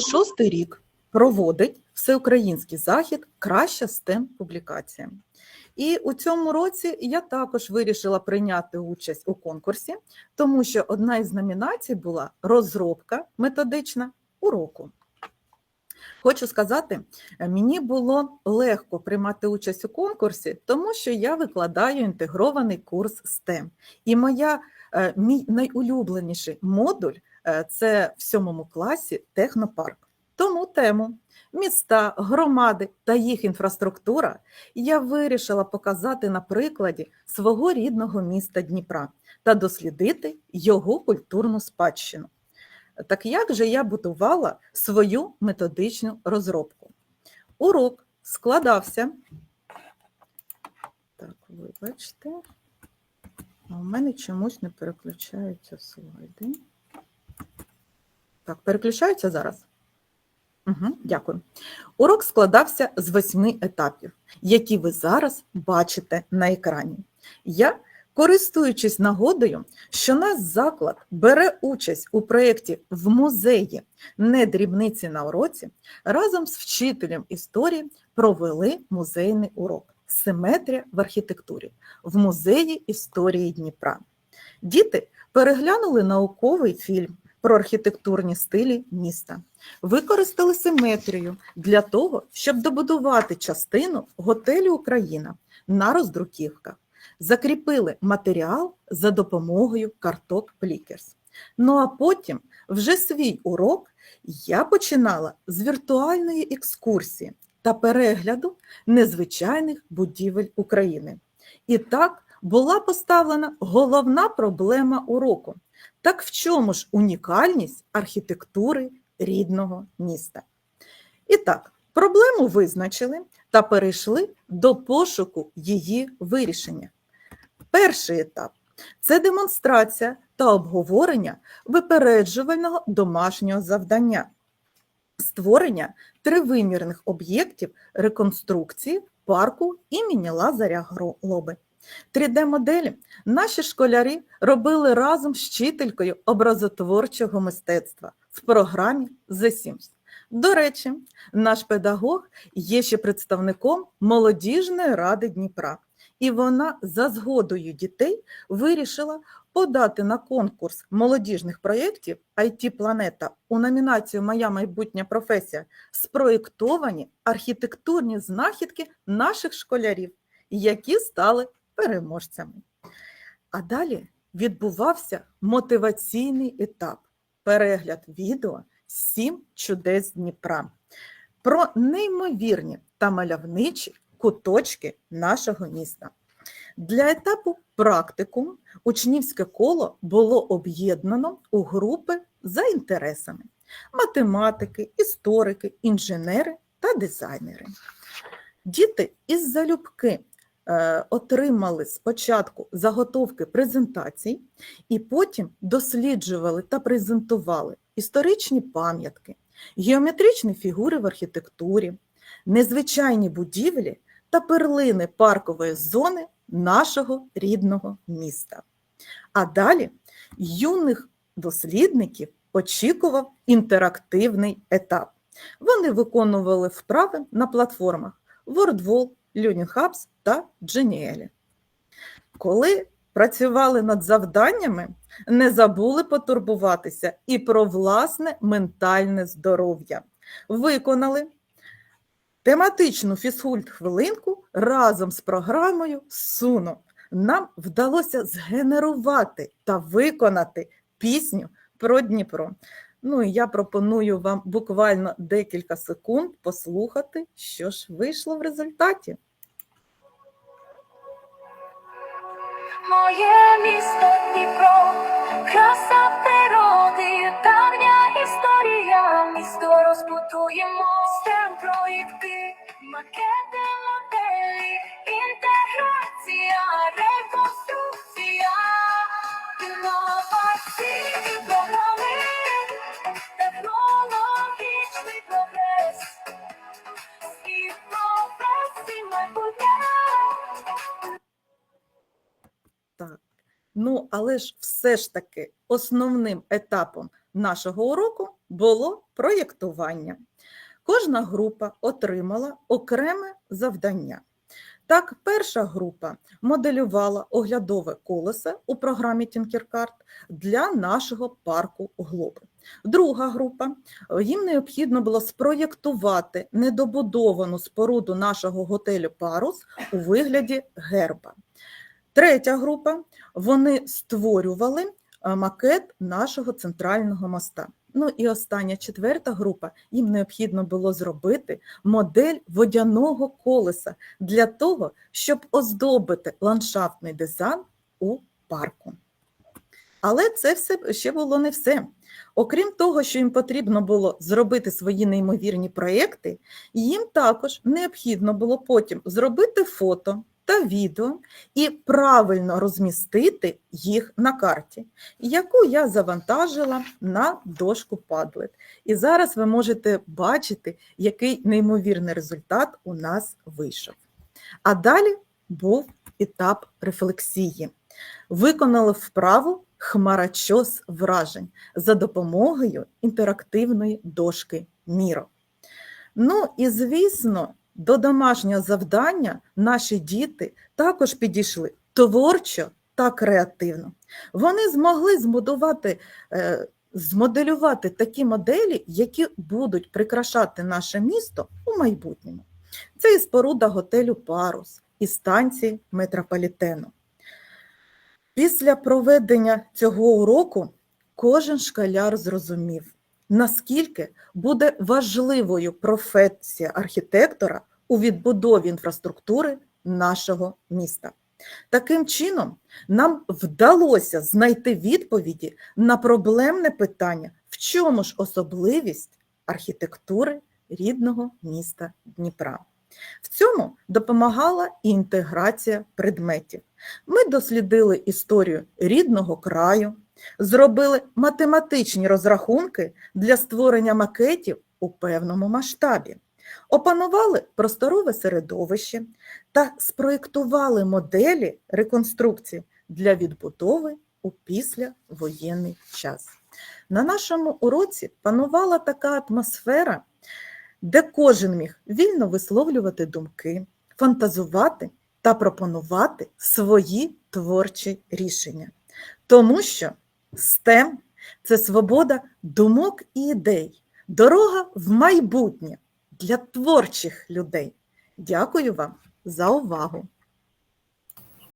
Шостий рік проводить всеукраїнський захід Краща STEM публікація. І у цьому році я також вирішила прийняти участь у конкурсі, тому що одна із номінацій була розробка методична уроку. Хочу сказати, мені було легко приймати участь у конкурсі, тому що я викладаю інтегрований курс STEM. І моя, е, мій найулюбленіший модуль це в сьомому класі технопарк. Тому тему міста, громади та їх інфраструктура я вирішила показати на прикладі свого рідного міста Дніпра та дослідити його культурну спадщину. Так як же я будувала свою методичну розробку? Урок складався. Так, вибачте, у мене чомусь не переключаються слайди. Так, переключаються зараз? Угу, Дякую. Урок складався з восьми етапів, які ви зараз бачите на екрані. Я, користуючись нагодою, що наш заклад бере участь у проєкті в музеї «Не дрібниці на уроці, разом з вчителем історії провели музейний урок Симетрія в архітектурі в музеї історії Дніпра. Діти переглянули науковий фільм про архітектурні стилі міста. Використали симетрію для того, щоб добудувати частину готелю Україна на роздруківках. Закріпили матеріал за допомогою карток Плікерс. Ну а потім вже свій урок я починала з віртуальної екскурсії та перегляду незвичайних будівель України. І так була поставлена головна проблема уроку. Так в чому ж унікальність архітектури рідного міста? І так, проблему визначили та перейшли до пошуку її вирішення. Перший етап це демонстрація та обговорення випереджувального домашнього завдання, створення тривимірних об'єктів реконструкції парку імені Лазаря Глоби. 3D-моделі наші школярі робили разом з вчителькою образотворчого мистецтва в програмі The Sims. До речі, наш педагог є ще представником молодіжної ради Дніпра, і вона за згодою дітей вирішила подати на конкурс молодіжних проєктів IT Планета у номінацію Моя майбутня професія спроєктовані архітектурні знахідки наших школярів, які стали переможцями. А далі відбувався мотиваційний етап перегляд відео Сім чудес Дніпра про неймовірні та мальовничі куточки нашого міста. Для етапу практикум учнівське коло було об'єднано у групи за інтересами: математики, історики, інженери та дизайнери. Діти із залюбки отримали спочатку заготовки презентацій, і потім досліджували та презентували історичні пам'ятки, геометричні фігури в архітектурі, незвичайні будівлі та перлини паркової зони нашого рідного міста. А далі юних дослідників очікував інтерактивний етап. Вони виконували вправи на платформах WordWall, Hubs та Genially. Коли працювали над завданнями, не забули потурбуватися і про власне ментальне здоров'я. Виконали тематичну фізкульт-хвилинку разом з програмою Суно. Нам вдалося згенерувати та виконати пісню про Дніпро. Ну і я пропоную вам буквально декілька секунд послухати, що ж вийшло в результаті. Моє місто Дніпро, краса природи, давня історія, місто розбудуємо, стем проєкти, макети, Але ж все ж таки основним етапом нашого уроку було проєктування. Кожна група отримала окреме завдання. Так, перша група моделювала оглядове колесо у програмі Tinkercad для нашого парку Глоби. Друга група їм необхідно було спроєктувати недобудовану споруду нашого готелю Парус у вигляді герба. Третя група вони створювали е, макет нашого центрального моста. Ну і остання четверта група їм необхідно було зробити модель водяного колеса для того, щоб оздобити ландшафтний дизайн у парку. Але це все ще було не все. Окрім того, що їм потрібно було зробити свої неймовірні проекти, їм також необхідно було потім зробити фото та відео і правильно розмістити їх на карті, яку я завантажила на дошку Padlet. І зараз ви можете бачити, який неймовірний результат у нас вийшов. А далі був етап рефлексії. Виконали вправу хмарочос вражень за допомогою інтерактивної дошки Міро. Ну і звісно, до домашнього завдання наші діти також підійшли творчо та креативно. Вони змогли збудувати, е, змоделювати такі моделі, які будуть прикрашати наше місто у майбутньому. Це і споруда готелю Парус, і станції метрополітену. Після проведення цього уроку кожен школяр зрозумів, наскільки буде важливою професія архітектора у відбудові інфраструктури нашого міста. Таким чином, нам вдалося знайти відповіді на проблемне питання, в чому ж особливість архітектури рідного міста Дніпра. В цьому допомагала інтеграція предметів. Ми дослідили історію рідного краю, зробили математичні розрахунки для створення макетів у певному масштабі, опанували просторове середовище та спроєктували моделі реконструкції для відбудови у післявоєнний час. На нашому уроці панувала така атмосфера, де кожен міг вільно висловлювати думки, фантазувати та пропонувати свої творчі рішення. Тому що STEM – це свобода думок і ідей, дорога в майбутнє для творчих людей. Дякую вам за увагу!